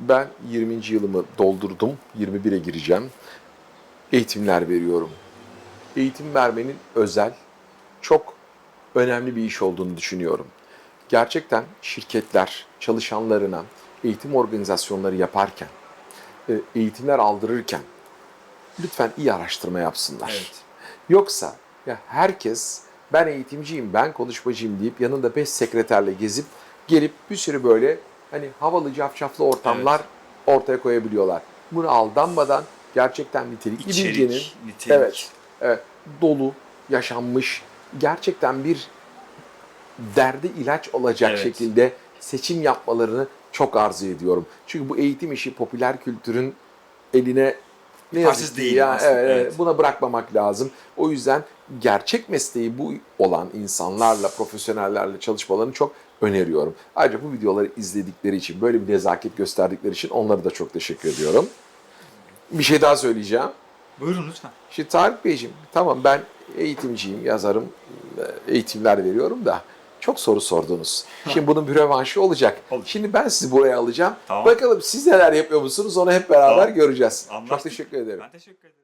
ben 20. yılımı doldurdum. 21'e gireceğim. Eğitimler veriyorum. Eğitim vermenin özel, çok önemli bir iş olduğunu düşünüyorum. Gerçekten şirketler çalışanlarına eğitim organizasyonları yaparken, e, eğitimler aldırırken lütfen iyi araştırma yapsınlar. Evet. Yoksa ya herkes ben eğitimciyim, ben konuşmacıyım deyip yanında beş sekreterle gezip gelip bir sürü böyle hani havalı cafcaflı ortamlar ortaya koyabiliyorlar. Bunu aldanmadan gerçekten nitelikli İçerik, bilginin nitelik. evet, evet dolu, yaşanmış, gerçekten bir derdi ilaç olacak Evet. şekilde seçim yapmalarını çok arzu ediyorum. Çünkü bu eğitim işi popüler kültürün eline ne yazık ki değil ya aslında, evet, evet. buna bırakmamak lazım. O yüzden gerçek mesleği bu olan insanlarla, profesyonellerle çalışmalarını çok öneriyorum. Ayrıca bu videoları izledikleri için, böyle bir nezaket gösterdikleri için onlara da çok teşekkür ediyorum. Bir şey daha söyleyeceğim. Buyurun lütfen. Şimdi Tarık Beyciğim, tamam ben eğitimciyim, yazarım, eğitimler veriyorum da çok soru sordunuz. Şimdi bunun bir rövanşı olacak. Olur. Şimdi ben sizi buraya alacağım. Tamam. Bakalım siz neler yapıyor musunuz onu hep beraber Tamam. göreceğiz. Çok Anlaştık. teşekkür ederim. Ben teşekkür ederim.